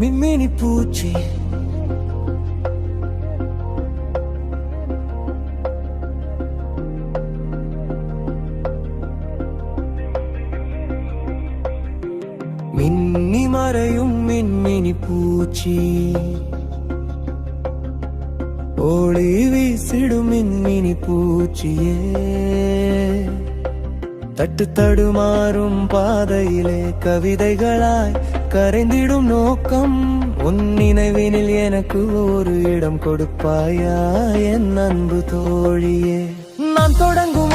மின்மினி பூச்சி மின்னி மறையும் மின்மினி பூச்சி ஒளி வீசிடும் மின்மினி பூச்சியே. தட்டு தடுமாறும் பாதையிலே கவிதைகளாய் கரைந்திடும் நோக்கம் உன் நினைவினில் எனக்கு ஒரு இடம் கொடுப்பாயா என் அன்பு தோழியே. நான் தொடங்கும்